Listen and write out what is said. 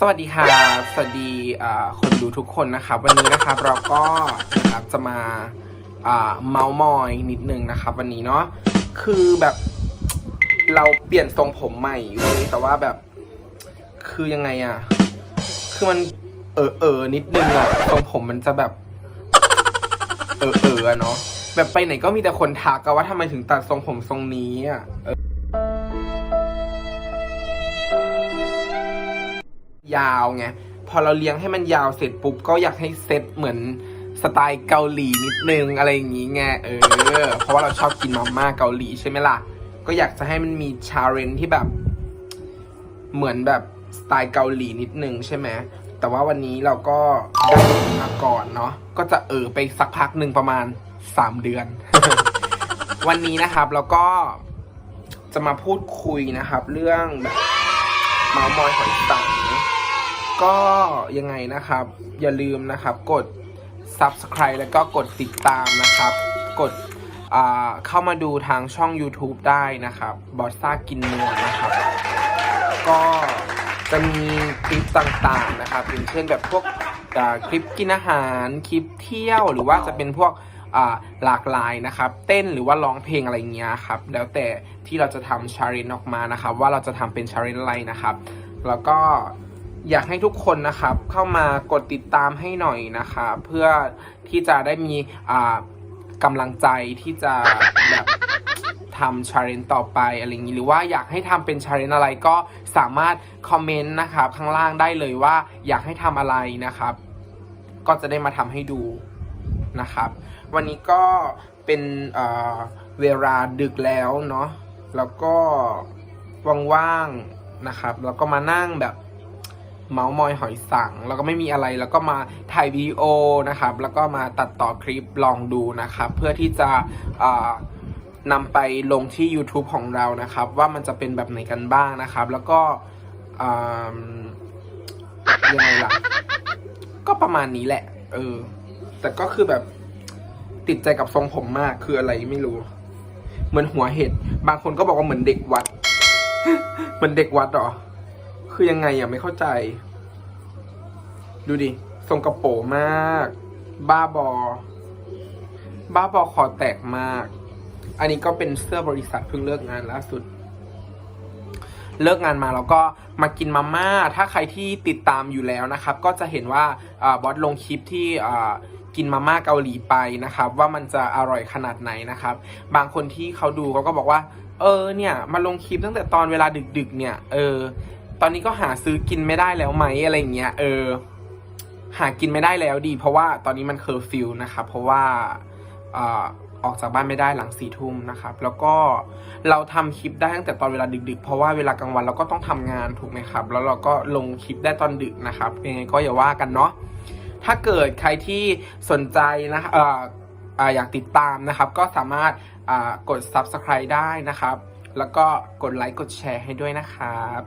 สวัสดีค่ะ สวัสดีคนดูทุกคนนะครับ วันนี้นะครับเราก็นะครับจะมาเมาส์มอยนิดนึงนะครับ วันนี้เนาะคือแบบเราเปลี่ยนทรงผมใหม่เว้ยแต่ว่าแบบคือยังไงอะคือมันเออเออนิดนึงอะทรงผมมันจะแบบ เออเออเนาะแบบไปไหนก็มีแต่คนทักว่าทำไมถึงตัดทรงผมทรงนี้อะ ยาวไงพอเราเลี้ยงให้มันยาวเสร็จปุ๊บก็อยากให้เซ็ตเหมือนสไตล์เกาหลีนิดนึงอะไรอย่างงี้ไงเออ เพราะว่าเราชอบกินมาม่าเกาหลีใช่ไหมล่ะ ก็อยากจะให้มันมีชาเลนที่แบบ เหมือนแบบสไตล์เกาหลีนิดนึงใช่ไหมแต่ว่าวันนี้เราก็ได้มาก่อนเนาะก็จะเออไปสักพักหนึ่งประมาณ 3 เดือน วันนี้นะครับเราก็จะมาพูดคุยนะครับ เรื่องแบบเมาส์มอยหอยสัง ก็ยังไงนะครับ อย่าลืมนะครับกด subscribe แล้วก็กดติดตามนะครับ กดเข้ามาดูทางช่อง YouTube ได้นะครับบอสซ่ากินเนื้อนะครับ ก็จะมีคลิปต่างๆนะครับอย่างเช่นแบบพวกคลิปกินอาหารคลิปเที่ยวหรือว่าจะเป็นพวกหลากหลายนะครับ เต้นหรือว่าร้องเพลงอะไรเงี้ยครับ แล้วแต่ที่เราจะทำชารินออกมานะครับ ว่าเราจะทำเป็นชารินอะไรนะครับ แล้วก็ อยากให้ทุกคนนะครับเข้ามากดติดตามให้หน่อยนะครับเพื่อที่จะได้มีอ่ากำลังใจที่จะแบบทำชาเลนต่อไปอะไรอย่างนี้หรือว่าอยากให้ทำเป็นชาเลนอะไรก็สามารถคอมเมนต์นะครับข้างล่างได้เลยว่าอยากให้ทำอะไรนะครับ ก็จะได้มาทำให้ดูนะครับ วันนี้ก็เป็นเเวลาดึกแล้วเนาะแล้วก็ว่างๆนะครับ แล้วก็มานั่งแบบ เมาส์มอยหอยสัง แล้วก็ไม่มีอะไรแล้วก็มาถ่ายวิดีโอนะครับ แล้วก็มาตัดต่อคลิปลองดูนะครับ เพื่อที่จะนำไปลงที่ YouTube ของเรานะครับ ว่ามันจะเป็นแบบไหนกันบ้างนะครับ แล้วก็ยังไงล่ะ ก็ประมาณนี้แหละ เออ แต่ก็คือแบบติดใจกับทรงผมมากคืออะไรไม่รู้ เหมือนหัวเห็ด บางคนก็บอกว่าเหมือนเด็กวัด เหมือนเด็กวัดเหรอ คือยังไงอะไม่เข้าใจ ดูดิทรงกระโปรงมาก บ้าบอ บ้าบอคอแตกมาก อันนี้ก็เป็นเสื้อบริษัทเพิ่งเลิกงานล่าสุด เลิกงานมาแล้วก็มากินมาม่า ถ้าใครที่ติดตามอยู่แล้วนะครับ ก็จะเห็นว่าอบอสลงคลิปที่กินมาม่าเกาหลีไปนะครับ ว่ามันจะอร่อยขนาดไหนนะครับ บางคนที่เขาดูเขาก็บอกว่า เออเนี่ย มาลงคลิปตั้งแต่ตอนเวลาดึกๆ เนี่ย เออ ตอนนี้ก็หาซื้อกินไม่ได้แล้วไหมอะไรเงี้ยเออ หากินไม่ได้แล้วดี เพราะว่าตอนนี้มันเคอร์ฟิวนะครับเพราะว่าออกจากบ้านไม่ได้หลังสี่ทุ่มนะครับ แล้วก็เราทำคลิปได้ตั้งแต่ตอนเวลาดึกๆ เพราะว่าเวลากลางวันเราก็ต้องทำงานถูกไหมครับ แล้วเราก็ลงคลิปได้ตอนดึกนะครับยังไงก็อย่าว่ากันเนาะถ้าเกิดใครที่สนใจนะเออออยากติดตามนะครับ ก็สามารถกด subscribe ได้นะครับ แล้วก็กดไลค์กดแชร์ให้ด้วยนะครับ